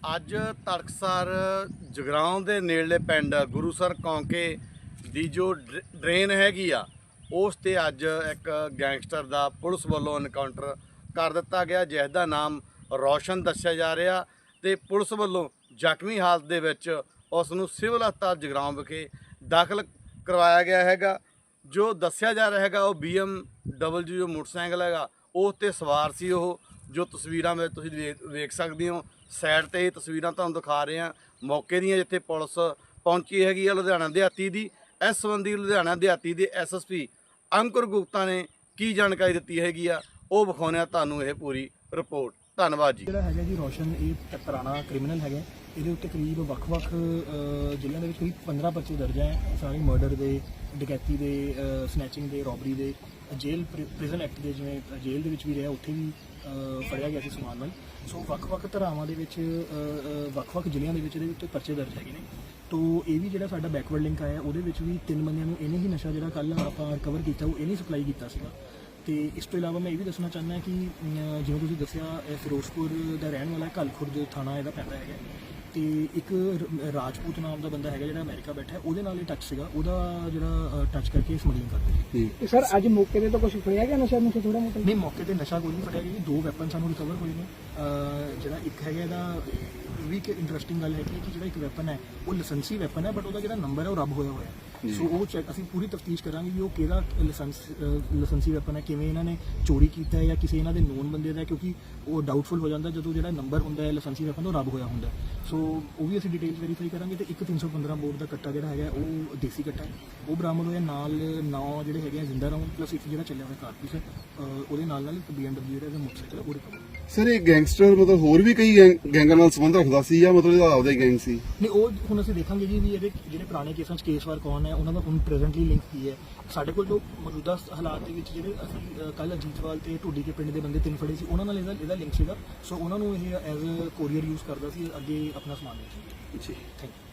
ਅੱਜ ਤੜਕਸਰ ਜਗਰਾਉਂ ਦੇ ਨੇੜਲੇ ਪਿੰਡ ਗੁਰੂਸਰ ਕੌਂਕੇ ਦੀ ਜੋ ਡਰੇਨ ਹੈਗੀ ਆ, ਉਸ ਤੇ ਅੱਜ ਇੱਕ ਗੈਂਗਸਟਰ ਦਾ ਪੁਲਿਸ ਵੱਲੋਂ ਐਨਕਾਊਂਟਰ ਕਰ ਦਿੱਤਾ ਗਿਆ, ਜਿਸ ਦਾ ਨਾਮ ਰੌਸ਼ਨ ਦੱਸਿਆ ਜਾ ਰਿਹਾ ਤੇ ਪੁਲਿਸ ਵੱਲੋਂ ਜ਼ਖਮੀ ਹਾਲਤ ਦੇ ਵਿੱਚ ਉਸ ਨੂੰ ਸਿਵਲ ਹਸਪਤਾਲ ਜਗਰਾਉਂ ਵਿਖੇ ਦਾਖਲ ਕਰਵਾਇਆ ਗਿਆ ਹੈਗਾ। ਜੋ ਦੱਸਿਆ ਜਾ ਰਿਹਾ ਹੈਗਾ, ਉਹ BMW ਜੋ ਮੋਟਰਸਾਈਕਲ ਹੈਗਾ, ਉਸ ਤੇ ਸਵਾਰ ਸੀ ਉਹ। ਜੋ ਤਸਵੀਰਾਂ ਵਿੱਚ ਤੁਸੀਂ ਵੇਖ- ਵੇਖ ਸਕਦੇ ਹੋ ਸਾਈਡ ਤੇ ਇਹ ਤਸਵੀਰਾਂ ਤੁਹਾਨੂੰ ਦਿਖਾ ਰਹੇ ਹਾਂ। ਮੌਕੇ ਦੀਆਂ ਜਿੱਥੇ ਪੁਲਿਸ ਪਹੁੰਚੀ ਹੈਗੀ ਆ ਲੁਧਿਆਣਾ ਦਿਹਾਤੀ ਦੀ, ਇਸ ਸੰਬੰਧੀ ਲੁਧਿਆਣਾ ਦਿਹਾਤੀ ਦੇ ਐਸਐਸਪੀ ਅੰਕੁਰ ਗੁਪਤਾ ਨੇ ਕੀ ਜਾਣਕਾਰੀ ਦਿੱਤੀ ਹੈਗੀ ਆ, ਉਹ ਵਿਖਾਉਂਦੇ ਆ ਤੁਹਾਨੂੰ ਇਹ ਪੂਰੀ ਰਿਪੋਰਟ ਧੰਨਵਾਦ ਜੀ। ਜਿਹੜਾ ਹੈਗਾ ਜੀ ਰੋਸ਼ਨ, ਇਹ ਪੁਰਾਣਾ ਕ੍ਰਿਮੀਨਲ ਹੈਗਾ ਇਹਦੇ ਉੱਤੇ ਕਰੀਬ ਵੱਖ-ਵੱਖ ਜ਼ਿਲ੍ਹਿਆਂ ਦੇ ਵਿੱਚ ਕਰੀਬ 15 ਪਰਚੇ ਦਰਜ ਹੈ। ਸਾਰੇ ਮਰਡਰ ਦੇ, ਡਕੈਤੀ ਦੇ ਸਨੈਚਿੰਗ ਦੇ ਰੋਬਰੀ ਦੇ, ਜੇਲ੍ਹ ਪ੍ਰਿਜ਼ਨ ਐਕਟ ਦੇ ਜਿਵੇਂ ਜੇਲ੍ਹ ਦੇ ਵਿੱਚ ਵੀ ਰਿਹਾ, ਉੱਥੇ ਵੀ ਫੜਿਆ ਗਿਆ ਸੀ ਸਮਾਨ ਨਾਲ। ਸੋ ਵੱਖ-ਵੱਖ ਧਰਾਵਾਂ ਦੇ ਵਿੱਚ ਵੱਖ-ਵੱਖ ਜ਼ਿਲ੍ਹਿਆਂ ਦੇ ਵਿੱਚ ਇਹਦੇ ਉੱਤੇ ਪਰਚੇ ਦਰਜ ਹੈਗੇ ਨੇ। ਤੋ, ਇਹ ਵੀ ਜਿਹੜਾ ਸਾਡਾ ਬੈਕਵਰਡ ਲਿੰਕ ਆਇਆ, ਉਹਦੇ ਵਿੱਚ ਵੀ ਤਿੰਨ ਬੰਦਿਆਂ ਨੂੰ ਇਹਨੇ ਹੀ ਨਸ਼ਾ ਜਿਹੜਾ ਕੱਲ ਆਪਾਂ ਰਿਕਵਰ ਕੀਤਾ, ਉਹ ਇਹਨੇ ਸਪਲਾਈ ਕੀਤਾ ਸੀਗਾ। ਤੇ ਇਸ ਤੋਂ ਇਲਾਵਾ ਮੈਂ ਇਹ ਵੀ ਦੱਸਣਾ ਚਾਹੁੰਦਾ ਕਿ ਜਿਵੇਂ ਤੁਸੀਂ ਦੱਸਿਆ ਇਹ ਫਿਰੋਜ਼ਪੁਰ ਦਾ ਰਹਿਣ ਵਾਲਾ ਕਲਖੁਰਦ ਥਾਣਾ ਇਹਦਾ ਪੈਂਦਾ ਹੈਗਾ। ਤੇ ਇੱਕ ਰ- ਰਾਜਪੂਤ ਨਾਮ ਦਾ ਬੰਦਾ ਹੈਗਾ ਜਿਹੜਾ ਅਮਰੀਕਾ ਬੈਠਾ ਹੈ, ਉਹਦੇ ਨਾਲ ਹੀ ਟੱਚ ਸੀਗਾ। ਉਹਦਾ ਜਿਹੜਾ ਟੱਚ ਕਰਕੇ ਸਮਗਲਿੰਗ ਕਰਦੇ ਸੀ। ਸਰ ਅੱਜ ਮੌਕੇ ਤੇ ਤਾਂ ਕੁਝ ਫੜਿਆ ਗਿਆ ਨਸ਼ਾ ਨੁਸ਼ਾ ਥੋੜਾ ਮੋਟਾ? ਨਹੀਂ ਮੌਕੇ ਤੇ ਨਸ਼ਾ ਕੋਈ ਨਹੀਂ ਫੜਿਆ ਗਿਆ ਜੀ। ਦੋ ਵੈਪਨ ਸਾਨੂੰ ਰਿਕਵਰ ਹੋਏ ਨੇ। ਅਹ ਜਿਹੜਾ ਇੱਕ ਹੈਗਾ ਇਹਦਾ ਇਹ ਵੀ ਇੱਕ ਇੰਟਰਸਟਿੰਗ ਗੱਲ ਹੈ ਕਿ ਜਿਹੜਾ ਇੱਕ ਵੈਪਨ ਹੈ ਉਹ ਲਾਇਸੈਂਸੀ ਵੈਪਨ ਹੈ ਬਟ ਉਹਦਾ ਜਿਹੜਾ ਨੰਬਰ ਹੈ ਉਹ ਰੱਬ ਹੋਇਆ ਹੋਇਆ ਹੈ। ਸੋ ਉਹ ਚੈੱਕ ਅਸੀਂ ਪੂਰੀ ਤਫਤੀਸ਼ ਕਰਾਂਗੇ ਵੀ ਉਹ ਕਿਹਦਾ ਲਾਇਸੈਂਸ ਲਾਇਸੈਂਸੀ ਵੈਪਨ ਹੈ ਕਿਵੇਂ ਇਹਨਾਂ ਨੇ ਚੋਰੀ ਕੀਤਾ ਹੈ ਜਾਂ ਕਿਸੇ ਇਹਨਾਂ ਦੇ ਨੋਨ ਬੰਦੇ ਦਾ ਕਿਉਂਕਿ ਉਹ ਡਾਊਟਫੁਲ ਹੋ ਜਾਂਦਾ ਜਦੋਂ ਜਿਹੜਾ ਨੰਬਰ ਹੁੰਦਾ ਹੈ ਲਾਇਸੈਂਸੀ ਵੈਪਨ ਉਹ ਰੱਬ ਹੋਇਆ ਹੁੰਦਾ। ਸੋ ਉਹ ਵੀ ਅਸੀਂ ਡਿਟੇਲਸ ਵੈਰੀਫਾਈ ਕਰਾਂਗੇ ਤੇ ਇੱਕ 315 ਬੋਰ ਦਾ ਕੱਟਾ ਜਿਹੜਾ ਹੈਗਾ ਉਹ ਦੇਸੀ ਕੱਟਾ ਹੈ। ਉਹ ਬਰਾਮਦ ਹੋਇਆ ਨਾਲ ਨੌ ਜਿਹੜੇ ਹੈਗੇ ਜ਼ਿੰਦਾ ਰਾਉਂਡ ਪਲੱਸ ਇੱਕ ਜਿਹੜਾ ਚੱਲਿਆ ਹੋਇਆ ਕਾਰਪੀਸ ਉਹਦੇ ਨਾਲ ਨਾਲ ਇੱਕ BMW ਜਿਹੜਾ ਮੋਟਰਸਾਈਕਲ ਉਹ ਰਿਕਵਰ ਸਰ ਇਹ ਗੈਂਗਸਟਰ ਮਤਲਬ ਹੋਰ ਵੀ ਕਈ ਗੈਂਗ- ਗੈਂਗਾਂ ਨਾਲ ਸੰਬੰਧ ਰੱਖਦਾ ਸੀ ਜਾਂ ਮਤਲਬ ਇਹਦਾ ਆਪਦਾ ਹੀ ਗੈਂਗ ਸੀ? ਨਹੀਂ ਉਹ ਹੁਣ ਅਸੀਂ ਦੇਖਾਂਗੇ ਜੀ ਵੀ ਇਹਦੇ ਜਿਹੜੇ ਪੁਰਾਣੇ ਕੇਸਾਂ 'ਚ ਕੇਸਵਾਰ ਕੌਣ ਹੈ ਉਹਨਾਂ ਦਾ ਹੁਣ ਪ੍ਰੈਜ਼ੈਂਟਲੀ ਲਿੰਕ ਕੀ ਹੈ। ਸਾਡੇ ਕੋਲ ਜੋ ਮੌਜੂਦਾ ਹਾਲਾਤ ਦੇ ਵਿੱਚ ਜਿਹੜੇ ਅਸੀਂ ਕੱਲ ਅਜੀਤਵਾਲ ਤੇ ਢੁੱਡੀ ਕੇ ਪਿੰਡ ਦੇ ਬੰਦੇ ਤਿੰਨ ਫੜੇ ਸੀ ਉਹਨਾਂ ਨਾਲ ਇਹਦਾ ਇਹਦਾ ਲਿੰਕ ਸੀਗਾ। ਸੋ ਉਹਨਾਂ ਨੂੰ ਇਹ ਐਜ਼ ਅ ਕੋਰੀਅਰ ਯੂਜ਼ ਕਰਦਾ ਸੀ ਅੱਗੇ ਆਪਣਾ ਸਮਾਨ ਵੇਚਣ ਲਈ। ਜੀ। Thank you